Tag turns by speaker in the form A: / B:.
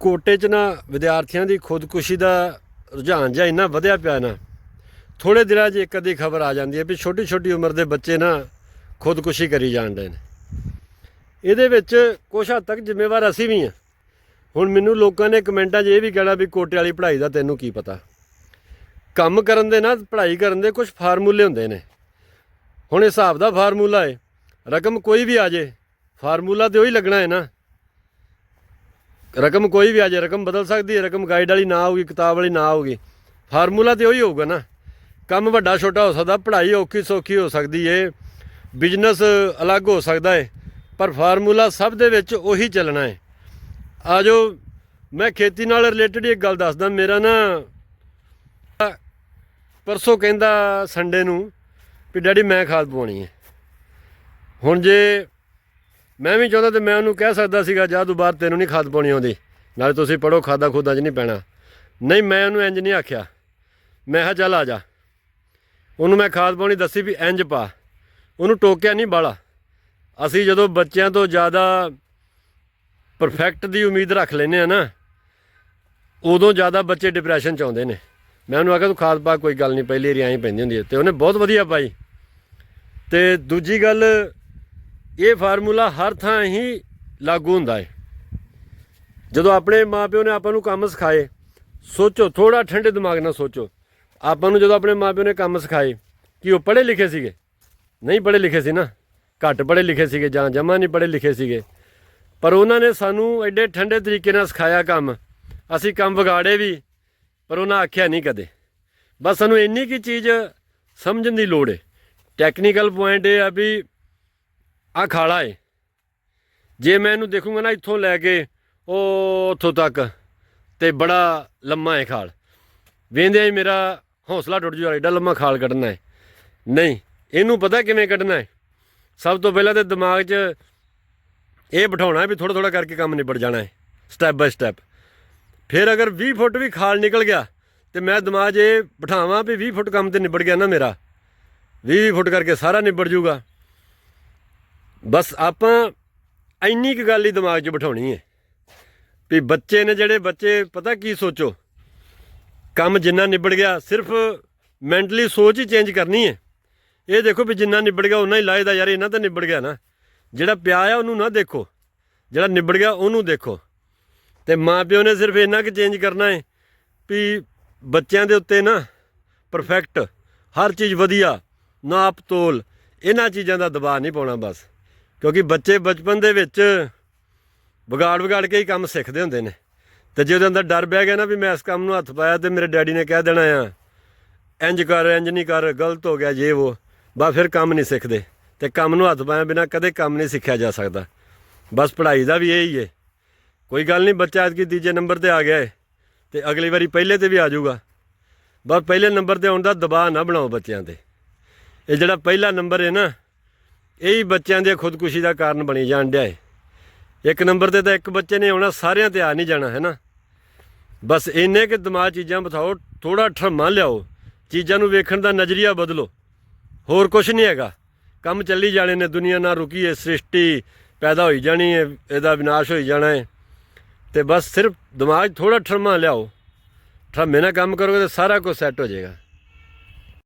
A: ਕੋਟੇ 'ਚ ਨਾ ਵਿਦਿਆਰਥੀਆਂ ਦੀ ਖੁਦਕੁਸ਼ੀ ਦਾ ਰੁਝਾਨ ਜਿਹਾ ਇੰਨਾ ਵਧਿਆ ਪਿਆ ਨਾ ਥੋੜੇ ਦਿਨਾਂ 'ਚ ਇੱਕ ਅੱਧੀ ਖਬਰ ਆ ਜਾਂਦੀ ਹੈ ਵੀ ਛੋਟੀ ਛੋਟੀ ਉਮਰ ਦੇ ਬੱਚੇ ਨਾ ਖੁਦਕੁਸ਼ੀ ਕਰੀ ਜਾਂਦੇ ਨੇ। ਇਹਦੇ ਵਿੱਚ ਕੁਛ ਹੱਦ ਤੱਕ ਜ਼ਿੰਮੇਵਾਰ ਅਸੀਂ ਵੀ ਹਾਂ। ਹੁਣ ਮੈਨੂੰ ਲੋਕਾਂ ਨੇ ਕਮੈਂਟਾਂ 'ਚ ਇਹ ਵੀ ਕਹਿਣਾ ਵੀ ਕੋਟੇ ਵਾਲੀ ਪੜ੍ਹਾਈ ਦਾ ਤੈਨੂੰ ਕੀ ਪਤਾ। ਕੰਮ ਕਰਨ ਦੇ ਨਾ, ਪੜ੍ਹਾਈ ਕਰਨ ਦੇ ਕੁਝ ਫਾਰਮੂਲੇ ਹੁੰਦੇ ਨੇ। ਹੁਣ ਹਿਸਾਬ ਦਾ ਫਾਰਮੂਲਾ ਹੈ ਰਕਮ ਕੋਈ ਵੀ ਆ ਜੇ, ਫਾਰਮੂਲਾ ਤੇ ਉਹੀ ਲੱਗਣਾ ਹੈ ਨਾ। ਰਕਮ ਕੋਈ ਵੀ ਆ ਜੇ ਰਕਮ ਬਦਲ ਸਕਦੀ ਹੈ, ਰਕਮ ਗਾਈਡ ਵਾਲੀ ਨਾ ਹੋਊਗੀ ਕਿਤਾਬ ਵਾਲੀ ਨਾ ਹੋਊਗੀ ਫਾਰਮੂਲਾ ਤੇ ਉਹੀ ਹੋਊਗਾ ਨਾ। ਕੰਮ ਵੱਡਾ ਛੋਟਾ ਹੋ ਸਕਦਾ, ਪੜ੍ਹਾਈ ਔਖੀ ਸੌਖੀ ਹੋ ਸਕਦੀ ਏ ਬਿਜ਼ਨਸ ਅਲੱਗ ਹੋ ਸਕਦਾ ਹੈ ਪਰ ਫਾਰਮੂਲਾ ਸਭ ਦੇ ਵਿੱਚ ਉਹੀ ਚੱਲਣਾ ਹੈ ਆਜੋ ਮੈਂ ਖੇਤੀ ਨਾਲ ਰਿਲੇਟਡ ਇੱਕ ਗੱਲ ਦੱਸਦਾ, ਮੇਰਾ ਨਾ ਪਰਸੋਂ ਕਹਿੰਦਾ ਸੰਡੇ ਨੂੰ ਵੀ ਡੈਡੀ ਮੈਂ ਖਾਦ ਪਵਾਉਣੀ ਹੈ ਹੁਣ ਜੇ ਮੈਂ ਵੀ ਚਾਹੁੰਦਾ ਤੇ ਮੈਂ ਉਹਨੂੰ ਕਹਿ ਸਕਦਾ ਸੀਗਾ, ਜਾ ਤੂੰ ਬਾਹਰ, ਤੈਨੂੰ ਨਹੀਂ ਖਾਦ ਪਾਉਣੀ ਆਉਂਦੀ। ਨਾਲੇ ਤੁਸੀਂ ਪੜੋ ਖਾਦਾ ਖੁਦਾ 'ਚ ਨਹੀਂ ਪੈਣਾ। ਨਹੀਂ, ਮੈਂ ਉਹਨੂੰ ਇੰਜ ਨਹੀਂ ਆਖਿਆ। ਮੈਂ ਕਿਹਾ, ਚੱਲ ਆ ਜਾ। ਉਹਨੂੰ ਮੈਂ ਖਾਦ ਪਾਉਣੀ ਦੱਸੀ ਵੀ ਇੰਜ ਪਾ। ਉਹਨੂੰ ਟੋਕਿਆ ਨਹੀਂ ਬਾਲਾ ਅਸੀਂ ਜਦੋਂ ਬੱਚਿਆਂ ਤੋਂ ਜ਼ਿਆਦਾ ਪਰਫੈਕਟ ਦੀ ਉਮੀਦ ਰੱਖ ਲੈਨੇ ਆ ਨਾ, ਉਦੋਂ ਜ਼ਿਆਦਾ ਬੱਚੇ ਡਿਪਰੈਸ਼ਨ ਚ ਆਉਂਦੇ ਨੇ। ਮੈਂ ਉਹਨੂੰ ਆਖਿਆ, ਤੂੰ ਖਾਦ ਪਾ, ਕੋਈ ਗੱਲ ਨਹੀਂ, ਪਹਿਲੀ ਵਾਰੀ ਪੈਂਦੀ ਹੁੰਦੀ ਹੈ। ਤੇ ਉਹਨੇ ਬਹੁਤ ਵਧੀਆ ਪਾਈ। ਤੇ ਦੂਜੀ ਗੱਲ ਇਹ ਫਾਰਮੂਲਾ ਹਰ ਥਾਂ ਹੀ ਲਾਗੂ ਹੁੰਦਾ ਹੈ। ਜਦੋਂ ਆਪਣੇ ਮਾਪਿਓ ਨੇ ਆਪਾਂ ਨੂੰ ਕੰਮ ਸਿਖਾਏ, ਸੋਚੋ ਥੋੜਾ ਠੰਡੇ ਦਿਮਾਗ ਨਾਲ ਸੋਚੋ। ਆਪਾਂ ਨੂੰ ਜਦੋਂ ਆਪਣੇ ਮਾਪਿਓ ਨੇ ਕੰਮ ਸਿਖਾਏ, ਕਿ ਉਹ ਪੜ੍ਹੇ ਲਿਖੇ ਸੀਗੇ? ਨਹੀਂ ਪੜ੍ਹੇ ਲਿਖੇ ਸੀ ਨਾ। ਘੱਟ ਪੜ੍ਹੇ ਲਿਖੇ ਸੀਗੇ ਜਾਂ ਜਮਾ ਨਹੀਂ ਪੜ੍ਹੇ ਲਿਖੇ ਸੀਗੇ। ਪਰ ਉਹਨਾਂ ਨੇ ਸਾਨੂੰ ਐਡੇ ਠੰਡੇ ਤਰੀਕੇ ਨਾਲ ਸਿਖਾਇਆ ਕੰਮ। ਅਸੀਂ ਕੰਮ ਵਿਗਾੜੇ ਵੀ, ਪਰ ਉਹਨਾਂ ਆਖਿਆ ਨਹੀਂ ਕਦੇ। ਬਸ ਸਾਨੂੰ ਇੰਨੀ ਕੀ ਚੀਜ਼ ਸਮਝਣ ਦੀ ਲੋੜ ਹੈ। ਟੈਕਨੀਕਲ ਪੁਆਇੰਟ ਇਹ ਆ ਵੀ ਆ ਖਾਲਾ ਏ। ਜੇ ਮੈਂ ਇਹਨੂੰ ਦੇਖੂੰਗਾ ਨਾ ਇੱਥੋਂ ਲੈ ਕੇ, ਉਹ ਉੱਥੋਂ ਤੱਕ। ਤੇ ਬੜਾ ਲੰਮਾ ਹੈ ਖਾਲ। ਵੇਂਦੇ ਹੀ ਮੇਰਾ ਹੌਸਲਾ ਟੁੱਟ ਜੂ ਐਡਾ ਲੰਮਾ ਖਾਲ ਕੱਢਣਾ ਹੈ ਨਹੀਂ, ਇਹਨੂੰ ਪਤਾ ਕਿਵੇਂ ਕੱਢਣਾ ਹੈ ਸਭ ਤੋਂ ਪਹਿਲਾਂ ਤੇ ਦਿਮਾਗ 'ਚ ਇਹ ਬਿਠਾਉਣਾ ਵੀ ਥੋੜਾ ਥੋੜਾ ਕਰਕੇ ਕੰਮ ਨਿਬੜ ਜਾਣਾ ਹੈ ਸਟੈਪ ਬਾਈ ਸਟੈਪ ਫਿਰ ਅਗਰ 20 ਫੁੱਟ ਵੀ ਖਾਲ ਨਿਕਲ ਗਿਆ, ਤੇ ਮੈਂ ਦਿਮਾਗ 'ਚ ਇਹ ਬਿਠਾਵਾਂ ਵੀ 20 ਫੁੱਟ ਕੰਮ ਤੇ ਨਿਬੜ ਗਿਆ ਨਾ ਮੇਰਾ। 20 ਫੁੱਟ ਕਰਕੇ ਸਾਰਾ ਨਿਬੜ ਜੂਗਾ। ਬਸ ਆਪਾਂ ਇੰਨੀ ਕੁ ਗੱਲ ਹੀ ਦਿਮਾਗ 'ਚ ਬਿਠਾਉਣੀ ਹੈ ਵੀ ਬੱਚੇ ਨੇ ਜਿਹੜੇ ਬੱਚੇ, ਪਤਾ ਕੀ ਸੋਚੋ? ਕੰਮ ਜਿੰਨਾ ਨਿਬੜ ਗਿਆ, ਸਿਰਫ ਮੈਂਟਲੀ ਸੋਚ ਹੀ ਚੇਂਜ ਕਰਨੀ ਹੈ। ਇਹ ਦੇਖੋ ਵੀ ਜਿੰਨਾ ਨਿਬੜ ਗਿਆ ਉਨਾ ਹੀ ਲਾਇਦਾ ਯਾਰ ਇਹਨਾਂ ਤਾਂ ਨਿਬੜ ਗਿਆ ਨਾ। ਜਿਹੜਾ ਪਿਆ ਆ, ਉਹਨੂੰ ਨਾ ਦੇਖੋ। ਜਿਹੜਾ ਨਿਬੜ ਗਿਆ, ਉਹਨੂੰ ਦੇਖੋ। ਤੇ ਮਾਂ ਪਿਓ ਨੇ ਸਿਰਫ ਇੰਨਾ ਕਿ ਚੇਂਜ ਕਰਨਾ ਹੈ ਵੀ ਬੱਚਿਆਂ ਦੇ ਉੱਤੇ ਨਾ ਪਰਫੈਕਟ ਹਰ ਚੀਜ਼ ਵਧੀਆ ਨਾਪ ਤੋਲ, ਇਹਨਾਂ ਚੀਜ਼ਾਂ ਦਾ ਦਬਾਅ ਨਹੀਂ ਪਾਉਣਾ ਬਸ। ਕਿਉਂਕਿ ਬੱਚੇ ਬਚਪਨ ਦੇ ਵਿੱਚ ਵਿਗਾੜ ਵਿਗਾੜ ਕੇ ਹੀ ਕੰਮ ਸਿੱਖਦੇ ਹੁੰਦੇ ਨੇ। ਤੇ ਜੇ ਉਹਦੇ ਅੰਦਰ ਡਰ ਬਹਿ ਗਿਆ ਨਾ ਵੀ ਮੈਂ ਇਸ ਕੰਮ ਨੂੰ ਹੱਥ ਪਾਇਆ ਤੇ ਮੇਰੇ ਡੈਡੀ ਨੇ ਕਹਿ ਦੇਣਾ ਆ, ਇੰਜ ਕਰ, ਇੰਜ ਨਹੀਂ ਕਰ, ਗਲਤ ਹੋ ਗਿਆ ਜੇ ਉਹ ਬਸ ਫਿਰ ਕੰਮ ਨਹੀਂ ਸਿੱਖਦੇ। ਤੇ ਕੰਮ ਨੂੰ ਹੱਥ ਪਾਇਆ ਬਿਨਾ ਕਦੇ ਕੰਮ ਨਹੀਂ ਸਿੱਖਿਆ ਜਾ ਸਕਦਾ। ਬਸ ਪੜ੍ਹਾਈ ਦਾ ਵੀ ਇਹੀ ਹੈ ਕੋਈ ਗੱਲ ਨਹੀਂ, ਬੱਚਾ ਅੱਜ ਕੀ ਤੀਜੇ ਨੰਬਰ ਤੇ ਆ ਗਿਆ ਹੈ ਤੇ ਅਗਲੀ ਵਾਰੀ ਪਹਿਲੇ ਤੇ ਵੀ ਆ ਜਾਊਗਾ। ਬਸ ਪਹਿਲੇ ਨੰਬਰ ਤੇ ਆਉਣ ਦਾ ਦਬਾਅ ਨਾ ਬਣਾਓ ਬੱਚਿਆਂ ਤੇ। ਇਹ ਜਿਹੜਾ ਪਹਿਲਾ ਨੰਬਰ ਹੈ ਨਾ ਇਹ ਹੀ ਬੱਚਿਆਂ ਦੀ ਖੁਦਕੁਸ਼ੀ ਦਾ ਕਾਰਨ ਬਣੀ ਜਾਣ ਡਿਆ ਹੈ ਇੱਕ ਨੰਬਰ ਤੇ ਤਾਂ ਇੱਕ ਬੱਚੇ ਨੇ ਆਉਣਾ, ਸਾਰਿਆਂ ਤੇ ਆ ਨਹੀਂ ਜਾਣਾ, ਹੈ ਨਾ? ਬਸ ਇੰਨੇ ਕਿ ਦਿਮਾਗ ਚੀਜ਼ਾਂ ਬਿਠਾਓ ਥੋੜਾ ਠਰਮਾ ਲਿਆਓ, ਚੀਜ਼ਾਂ ਨੂੰ ਵੇਖਣ ਦਾ ਨਜ਼ਰੀਆ ਬਦਲੋ। ਹੋਰ ਕੁਝ ਨਹੀਂ ਹੈਗਾ। ਕੰਮ ਚੱਲੀ ਜਾਣੇ ਨੇ, ਦੁਨੀਆ ਨਾਲ ਰੁਕੀ ਹੈ ਸ੍ਰਿਸ਼ਟੀ ਪੈਦਾ ਹੋਈ ਜਾਣੀ ਹੈ ਇਹਦਾ ਵਿਨਾਸ਼ ਹੋਈ ਜਾਣਾ ਹੈ ਤੇ ਬਸ ਸਿਰਫ ਦਿਮਾਗ ਥੋੜਾ ਠਰਮਾ ਲਿਆਓ। ਠਰਮੇ ਨਾਲ ਕੰਮ ਕਰੋਗੇ ਤਾਂ ਸਾਰਾ ਕੁਝ ਸੈੱਟ ਹੋ ਜਾਏਗਾ।